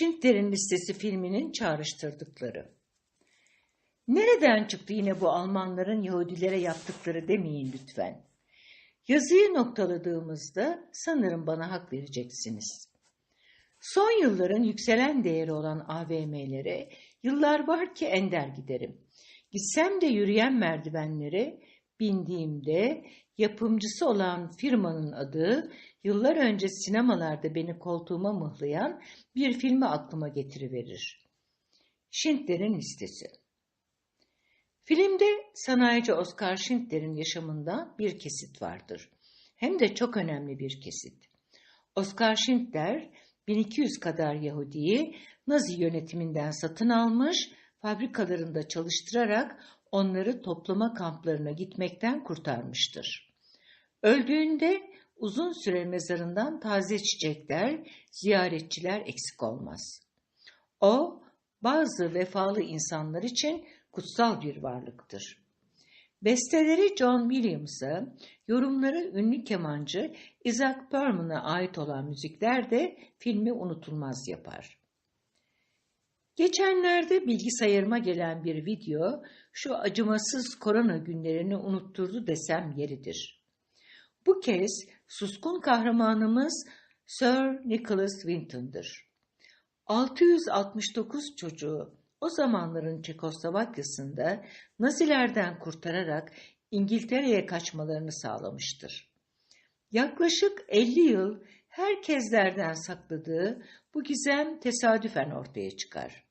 Schindler'in Listesi filminin çağrıştırdıkları. Nereden çıktı yine bu Almanların Yahudilere yaptıkları demeyin lütfen. Yazıyı noktaladığımızda sanırım bana hak vereceksiniz. Son yılların yükselen değeri olan AVM'lere yıllar var ki ender giderim. Gitsem de yürüyen merdivenlere bindiğimde yapımcısı olan firmanın adı yıllar önce sinemalarda beni koltuğuma mıhlayan bir filmi aklıma getiriverir. Schindler'in listesi. Filmde sanayici Oscar Schindler'in yaşamından bir kesit vardır. Hem de çok önemli bir kesit. Oscar Schindler 1200 kadar Yahudi'yi Nazi yönetiminden satın almış, fabrikalarında çalıştırarak onları toplama kamplarına gitmekten kurtarmıştır. Öldüğünde uzun süre mezarından taze çiçekler, ziyaretçiler eksik olmaz. O, bazı vefalı insanlar için kutsal bir varlıktır. Besteleri John Williams'a, yorumları ünlü kemancı Isaac Perman'a ait olan müzikler de filmi unutulmaz yapar. Geçenlerde bilgisayarıma gelen bir video şu acımasız korona günlerini unutturdu desem yeridir. Bu kez suskun kahramanımız Sir Nicholas Winton'dır. 669 çocuğu o zamanların Çekoslovakya'sında Nazilerden kurtararak İngiltere'ye kaçmalarını sağlamıştır. Yaklaşık 50 yıl herkeslerden sakladığı bu gizem tesadüfen ortaya çıkar.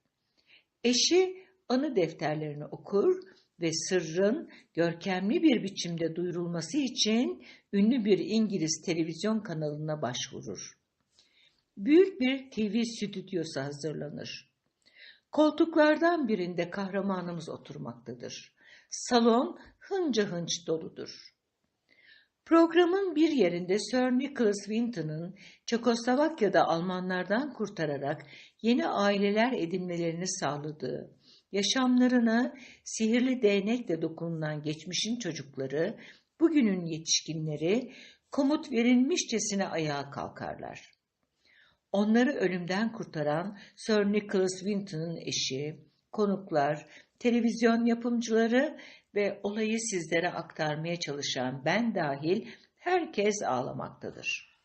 Eşi anı defterlerini okur ve sırrın görkemli bir biçimde duyurulması için ünlü bir İngiliz televizyon kanalına başvurur. Büyük bir TV stüdyosu hazırlanır. Koltuklardan birinde kahramanımız oturmaktadır. Salon hınca hınç doludur. Programın bir yerinde Sir Nicholas Winton'ın Çekoslovakya'da Almanlardan kurtararak yeni aileler edinmelerini sağladığı, yaşamlarına sihirli değnekle dokunulan geçmişin çocukları, bugünün yetişkinleri komut verilmişçesine ayağa kalkarlar. Onları ölümden kurtaran Sir Nicholas Winton'ın eşi, konuklar, televizyon yapımcıları ve olayı sizlere aktarmaya çalışan ben dahil herkes ağlamaktadır.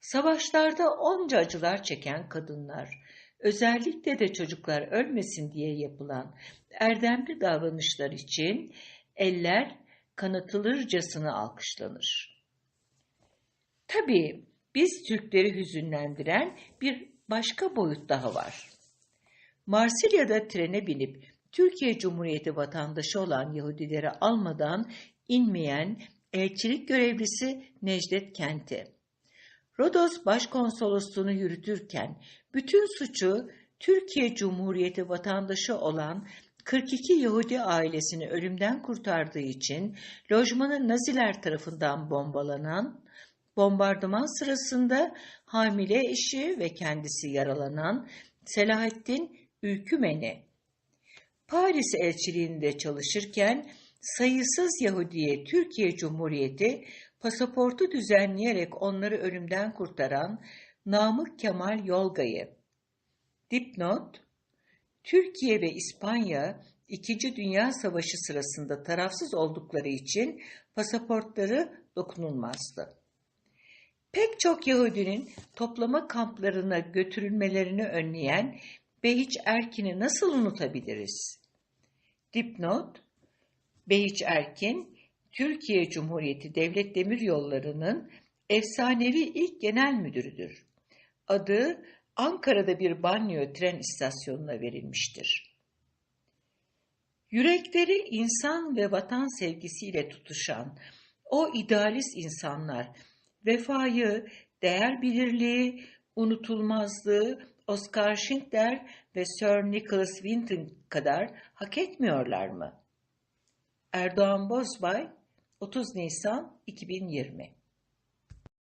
Savaşlarda onca acılar çeken kadınlar, özellikle de çocuklar ölmesin diye yapılan erdemli davranışlar için eller kanatılırcasına alkışlanır. Tabii biz Türkleri hüzünlendiren bir başka boyut daha var. Marsilya'da trene binip Türkiye Cumhuriyeti vatandaşı olan Yahudileri almadan inmeyen elçilik görevlisi Necdet Kenti. Rodos Başkonsolosluğunu yürütürken bütün suçu Türkiye Cumhuriyeti vatandaşı olan 42 Yahudi ailesini ölümden kurtardığı için lojmanı Naziler tarafından bombalanan Bombardıman sırasında hamile eşi ve kendisi yaralanan Selahattin Ülkümeni, Paris elçiliğinde çalışırken sayısız Yahudiye Türkiye Cumhuriyeti pasaportu düzenleyerek onları ölümden kurtaran Namık Kemal Yolga'yı. Dipnot, Türkiye ve İspanya İkinci Dünya Savaşı sırasında tarafsız oldukları için pasaportları dokunulmazdı. Pek çok Yahudinin toplama kamplarına götürülmelerini önleyen Behiç Erkin'i nasıl unutabiliriz? Dipnot, Behiç Erkin, Türkiye Cumhuriyeti Devlet Demiryolları'nın efsanevi ilk genel müdürüdür. Adı Ankara'da bir banyo tren istasyonuna verilmiştir. Yürekleri insan ve vatan sevgisiyle tutuşan o idealist insanlar vefayı, değer bilirliği, unutulmazlığı Oscar Schindler ve Sir Nicholas Winton kadar hak etmiyorlar mı? Erdoğan Bozbay 30 Nisan 2020